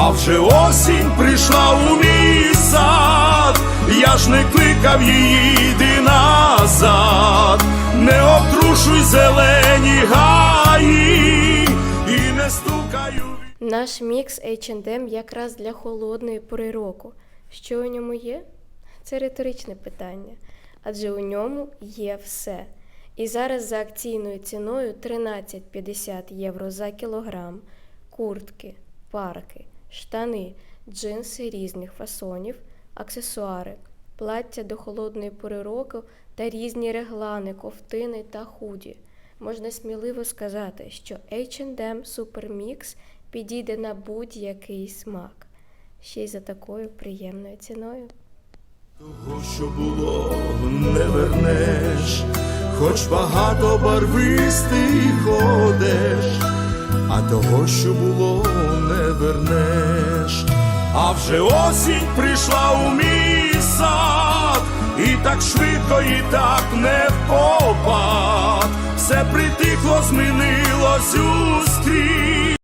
А вже осінь прийшла у мій сад, я ж не кликав її, йди назад, не обтрушуй зелені гаї і не стукаю. Наш мікс H&M якраз для холодної пори року. Що у ньому є? Це риторичне питання, адже у ньому є все. І зараз за акційною ціною 13,50 євро за кілограм, куртки, парки, штани, джинси різних фасонів, аксесуари, плаття до холодної пори року та різні реглани, ковтини та худі. Можна сміливо сказати, що H&M Super Mix підійде на будь-який смак, ще й за такою приємною ціною. Того, що було, не вернеш, хоч багато барвистий ходиш, а того, що було, не вернеш. А вже осінь прийшла у мій сад, і так швидко, і так не впопад. Все притихло, змінилось ускрізь.